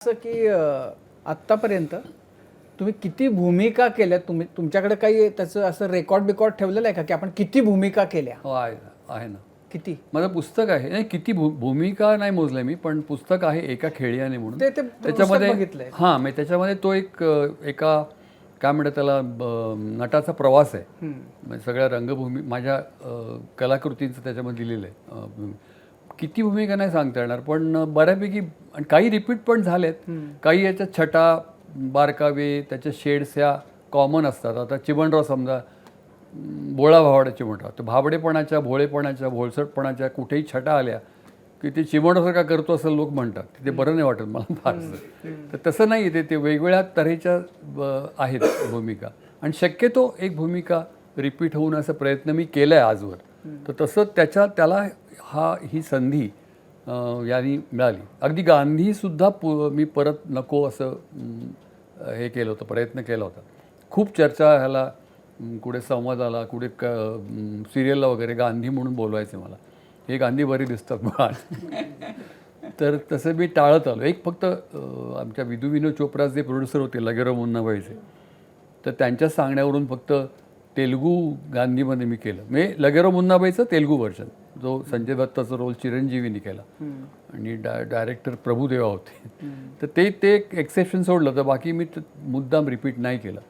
असं की आत्तापर्यंत तुम्ही किती भूमिका केल्या? तुम्ही तुमच्याकडे काही त्याचं असं रेकॉर्ड बिकॉर्ड ठेवलेलं आहे का? की आपण किती भूमिका केल्या? हो आहे आहे ना. किती? माझं पुस्तक आहे. नाही किती भू भूमिका नाही मोजलंय मी पण पुस्तक आहे एका खेळ्याने म्हणून. ते ते पुस्तक बघितलंय. हां म्हणजे त्याच्यामध्ये तो एक अ, एका काय म्हणतात त्याला ब- नटाचा प्रवास आहे. म्हणजे सगळ्या रंगभूमी माझ्या अ, कलाकृतींचं त्याच्यामध्ये लिहिलेलं आहे. अ, किती भूमिका नाही सांगता येणार पण बऱ्यापैकी आणि काही रिपीट पण झालेत. काही याच्यात छटा बारकावे त्याच्या शेड्स ह्या कॉमन असतात. आता चिमणराव समजा बोळा भावडा चिमणराव तर भाबडेपणाच्या भोळेपणाच्या भोळसटपणाच्या कुठेही छटा आल्या की ते चिमणसारखा करतो असं लोक म्हणतात. ते बरं नाही वाटत मला फारसं. तर तसं नाही ते ते वेगवेगळ्या तऱ्हेच्या आहेत भूमिका. आणि शक्यतो एक भूमिका रिपीट होऊन असा प्रयत्न मी केला आहे आजवर तर तसं त्याच्या त्याला हा ही संधी यांनी मिळाली. अगदी गांधीसुद्धा पु मी परत नको असं हे केलं होतं प्रयत्न केला होता. खूप चर्चा ह्याला कुठे संवादाला कुठे क सिरियलला वगैरे गांधी म्हणून बोलवायचे मला. हे गांधी बरी दिसतात मला तर तसं मी टाळत आलो. एक फक्त आमच्या विदू विनोद चोप्रा जे प्रोड्युसर होते लगेरो मुन्नाबाईचे तर त्यांच्या सांगण्यावरून फक्त तेलुगू गांधीमध्ये मी केलं. म्हणजे मी लगेराव मुन्नाबाईचं तेलुगू व्हर्जन जो संजय दत्ताचा रोल चिरंजीवीनी केला. आणि डा डायरेक्टर प्रभुदेवा होते. तर ते ते एक एक्सेप्शन सोडलं तर बाकी मी मुद्दाम रिपीट नाही केलं.